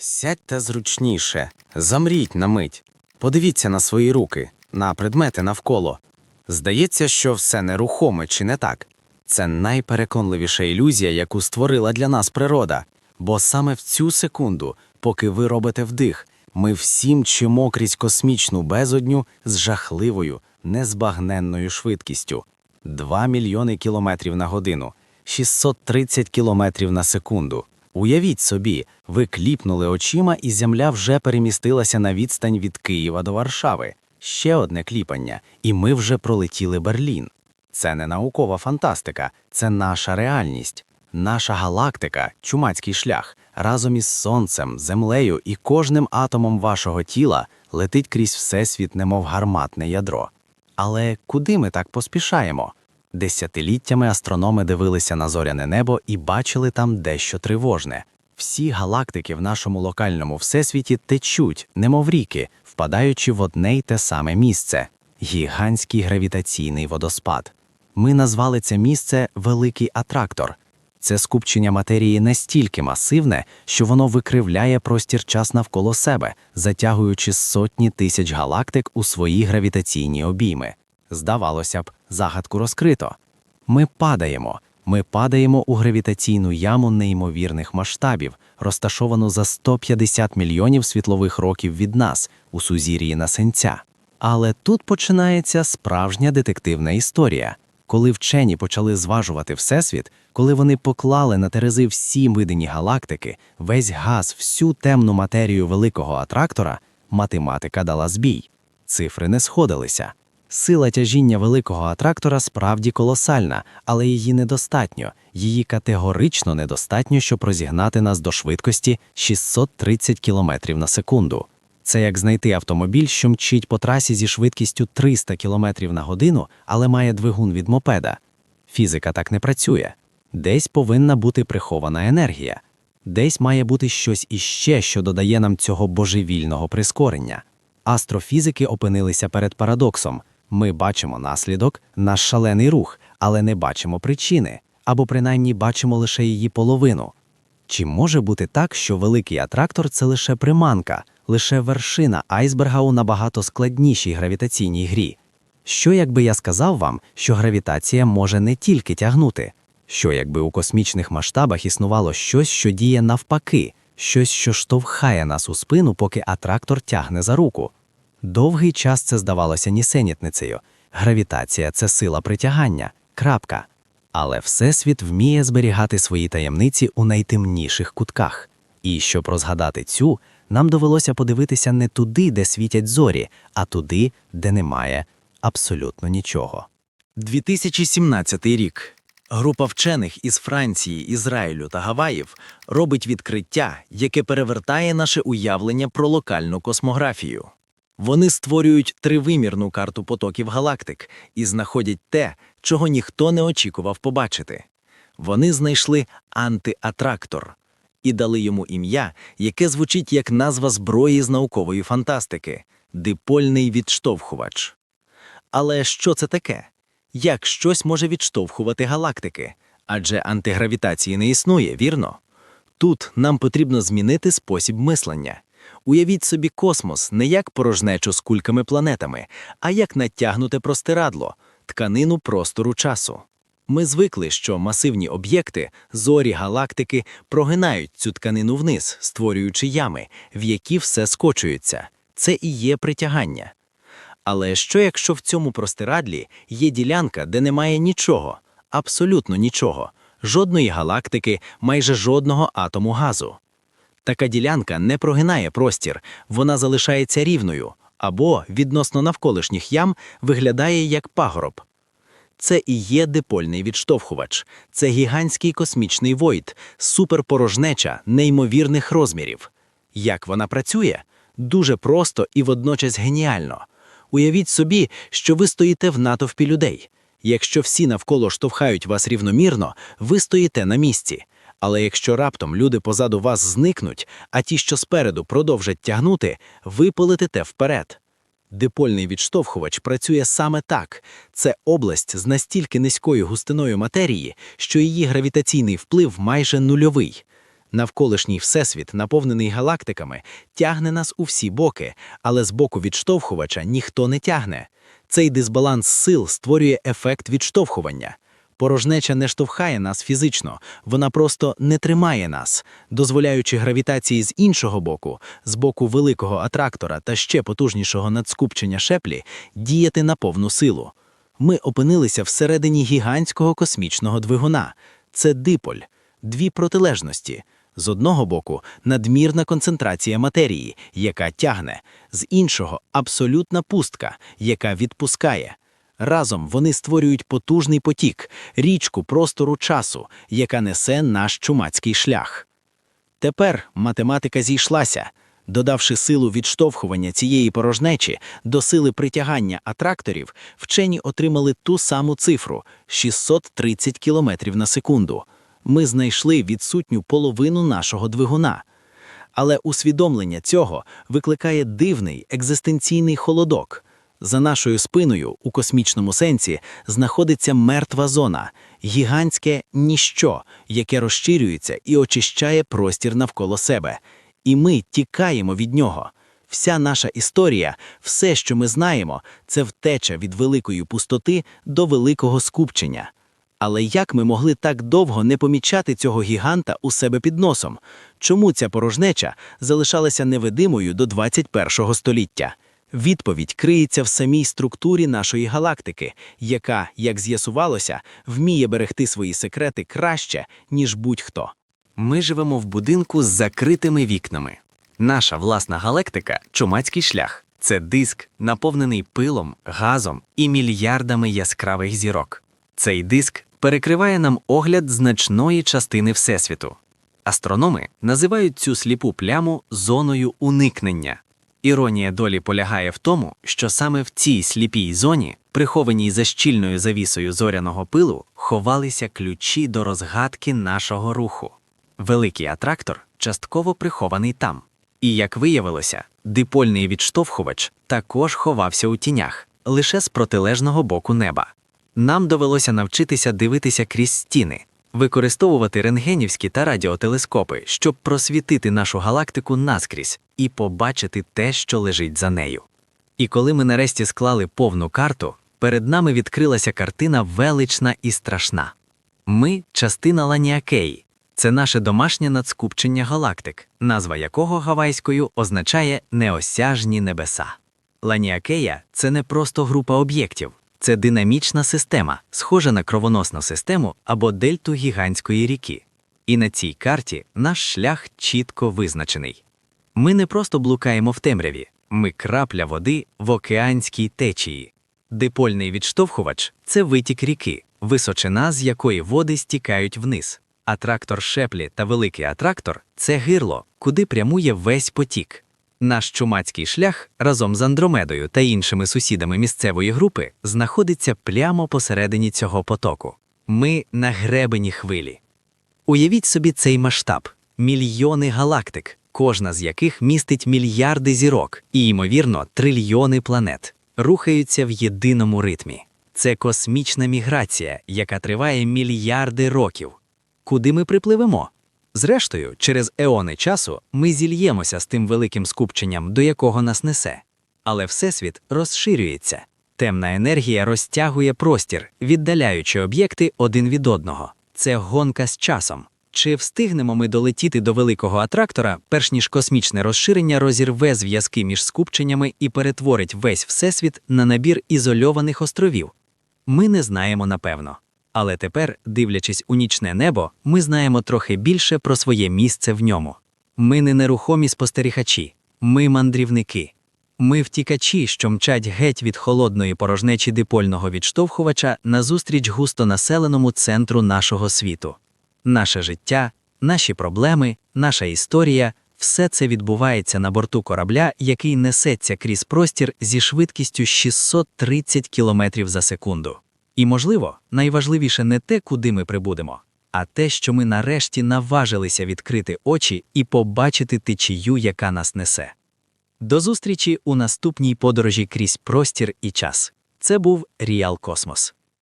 Сядьте зручніше, замріть на мить. Подивіться на свої руки, на предмети навколо. Здається, що все нерухоме чи не так. Це найпереконливіша ілюзія, яку створила для нас природа. Бо саме в цю секунду, поки ви робите вдих, ми всі мчимо крізь космічну безодню з жахливою, незбагненною швидкістю. 2 мільйони кілометрів на годину, 630 кілометрів на секунду. Уявіть собі, ви кліпнули очима, і земля вже перемістилася на відстань від Києва до Варшави. Ще одне кліпання, і ми вже пролетіли Берлін. Це не наукова фантастика, це наша реальність. Наша галактика, чумацький шлях, разом із сонцем, землею і кожним атомом вашого тіла летить крізь всесвіт, немов гарматне ядро. Але куди ми так поспішаємо? Десятиліттями астрономи дивилися на зоряне небо і бачили там дещо тривожне. Всі галактики в нашому локальному всесвіті течуть, немов ріки, впадаючи в одне й те саме місце гігантський гравітаційний водоспад. Ми назвали це місце Великий Атрактор. Це скупчення матерії настільки масивне, що воно викривляє простір час навколо себе, затягуючи сотні тисяч галактик у свої гравітаційні обійми. Здавалося б, загадку розкрито. Ми падаємо. Ми падаємо у гравітаційну яму неймовірних масштабів, розташовану за 150 мільйонів світлових років від нас у сузір'ї Насенця. Але тут починається справжня детективна історія. Коли вчені почали зважувати Всесвіт, коли вони поклали на терези всі видані галактики, весь газ, всю темну матерію великого атрактора, математика дала збій. Цифри не сходилися. Сила тяжіння великого атрактора справді колосальна, але її недостатньо. Її категорично недостатньо, щоб розігнати нас до швидкості 630 км на секунду. Це як знайти автомобіль, що мчить по трасі зі швидкістю 300 км на годину, але має двигун від мопеда. Фізика так не працює. Десь повинна бути прихована енергія, десь має бути щось іще, що додає нам цього божевільного прискорення. Астрофізики опинилися перед парадоксом. Ми бачимо наслідок, наш шалений рух, але не бачимо причини, або принаймні бачимо лише її половину. Чи може бути так, що великий атрактор це лише приманка, лише вершина айсберга у набагато складнішій гравітаційній грі? Що якби я сказав вам, що гравітація може не тільки тягнути? Що якби у космічних масштабах існувало щось, що діє навпаки, щось, що штовхає нас у спину, поки атрактор тягне за руку? Довгий час це здавалося нісенітницею. Гравітація це сила притягання. Крапка. Але Всесвіт вміє зберігати свої таємниці у найтемніших кутках. І щоб розгадати цю, нам довелося подивитися не туди, де світять зорі, а туди, де немає абсолютно нічого. 2017 рік. Група вчених із Франції, Ізраїлю та Гаваїв робить відкриття, яке перевертає наше уявлення про локальну космографію. Вони створюють тривимірну карту потоків галактик і знаходять те, чого ніхто не очікував побачити. Вони знайшли антиатрактор і дали йому ім'я, яке звучить як назва зброї з наукової фантастики дипольний відштовхувач. Але що це таке? Як щось може відштовхувати галактики? Адже антигравітації не існує, вірно? Тут нам потрібно змінити спосіб мислення. Уявіть собі космос не як порожнечу з кульками планетами, а як натягнуте простирадло, тканину простору часу. Ми звикли, що масивні об'єкти, зорі, галактики прогинають цю тканину вниз, створюючи ями, в які все скочується. Це і є притягання. Але що якщо в цьому простирадлі є ділянка, де немає нічого, абсолютно нічого, жодної галактики, майже жодного атому газу? Така ділянка не прогинає простір, вона залишається рівною або, відносно навколишніх ям, виглядає як пагорб. Це і є дипольний відштовхувач, це гігантський космічний войт, суперпорожнеча неймовірних розмірів. Як вона працює? Дуже просто і водночас геніально. Уявіть собі, що ви стоїте в натовпі людей. Якщо всі навколо штовхають вас рівномірно, ви стоїте на місці. Але якщо раптом люди позаду вас зникнуть, а ті, що спереду продовжать тягнути, ви полетите вперед. Дипольний відштовхувач працює саме так. Це область з настільки низькою густиною матерії, що її гравітаційний вплив майже нульовий. Навколишній всесвіт, наповнений галактиками, тягне нас у всі боки, але з боку відштовхувача ніхто не тягне. Цей дисбаланс сил створює ефект відштовхування. Порожнеча не штовхає нас фізично, вона просто не тримає нас, дозволяючи гравітації з іншого боку, з боку великого атрактора та ще потужнішого надскупчення шеплі, діяти на повну силу. Ми опинилися всередині гігантського космічного двигуна. Це диполь, дві протилежності. З одного боку надмірна концентрація матерії, яка тягне, з іншого абсолютна пустка, яка відпускає. Разом вони створюють потужний потік, річку простору часу, яка несе наш чумацький шлях. Тепер математика зійшлася. Додавши силу відштовхування цієї порожнечі до сили притягання атракторів, вчені отримали ту саму цифру 630 км на секунду. Ми знайшли відсутню половину нашого двигуна. Але усвідомлення цього викликає дивний екзистенційний холодок. За нашою спиною, у космічному сенсі, знаходиться мертва зона, гігантське ніщо, яке розширюється і очищає простір навколо себе. І ми тікаємо від нього. Вся наша історія, все, що ми знаємо, це втеча від великої пустоти до великого скупчення. Але як ми могли так довго не помічати цього гіганта у себе під носом? Чому ця порожнеча залишалася невидимою до 21 століття? Відповідь криється в самій структурі нашої галактики, яка, як з'ясувалося, вміє берегти свої секрети краще, ніж будь-хто. Ми живемо в будинку з закритими вікнами. Наша власна галактика чумацький шлях. Це диск, наповнений пилом, газом і мільярдами яскравих зірок. Цей диск перекриває нам огляд значної частини Всесвіту. Астрономи називають цю сліпу пляму зоною уникнення. Іронія долі полягає в тому, що саме в цій сліпій зоні, прихованій за щільною завісою зоряного пилу, ховалися ключі до розгадки нашого руху. Великий атрактор частково прихований там. І, як виявилося, дипольний відштовхувач також ховався у тінях, лише з протилежного боку неба. Нам довелося навчитися дивитися крізь стіни, використовувати рентгенівські та радіотелескопи, щоб просвітити нашу галактику наскрізь і побачити те, що лежить за нею. І коли ми нарешті склали повну карту, перед нами відкрилася картина велична і страшна. Ми частина Ланіакеї. Це наше домашнє надскупчення галактик, назва якого гавайською означає неосяжні небеса. Ланіакея це не просто група об'єктів, це динамічна система, схожа на кровоносну систему або дельту гігантської ріки. І на цій карті наш шлях чітко визначений. Ми не просто блукаємо в темряві, ми крапля води в океанській течії. Дипольний відштовхувач це витік ріки, височина, з якої води стікають вниз. Атрактор шеплі та великий атрактор це гирло, куди прямує весь потік. Наш чумацький шлях разом з Андромедою та іншими сусідами місцевої групи знаходиться прямо посередині цього потоку. Ми на гребені хвилі. Уявіть собі цей масштаб мільйони галактик, кожна з яких містить мільярди зірок і, ймовірно, трильйони планет, рухаються в єдиному ритмі. Це космічна міграція, яка триває мільярди років. Куди ми припливемо? Зрештою, через еони часу ми зільємося з тим великим скупченням, до якого нас несе. Але Всесвіт розширюється. Темна енергія розтягує простір, віддаляючи об'єкти один від одного. Це гонка з часом. Чи встигнемо ми долетіти до великого атрактора, перш ніж космічне розширення розірве зв'язки між скупченнями і перетворить весь всесвіт на набір ізольованих островів? Ми не знаємо напевно. Але тепер, дивлячись у нічне небо, ми знаємо трохи більше про своє місце в ньому. Ми не нерухомі спостерігачі, ми мандрівники. Ми втікачі, що мчать геть від холодної порожнечі дипольного відштовхувача назустріч густонаселеному центру нашого світу. Наше життя, наші проблеми, наша історія все це відбувається на борту корабля, який несеться крізь простір зі швидкістю 630 км за секунду. І, можливо, найважливіше не те, куди ми прибудемо, а те, що ми нарешті наважилися відкрити очі і побачити течію, яка нас несе. До зустрічі у наступній подорожі крізь простір і час. Це був Ріал Космос.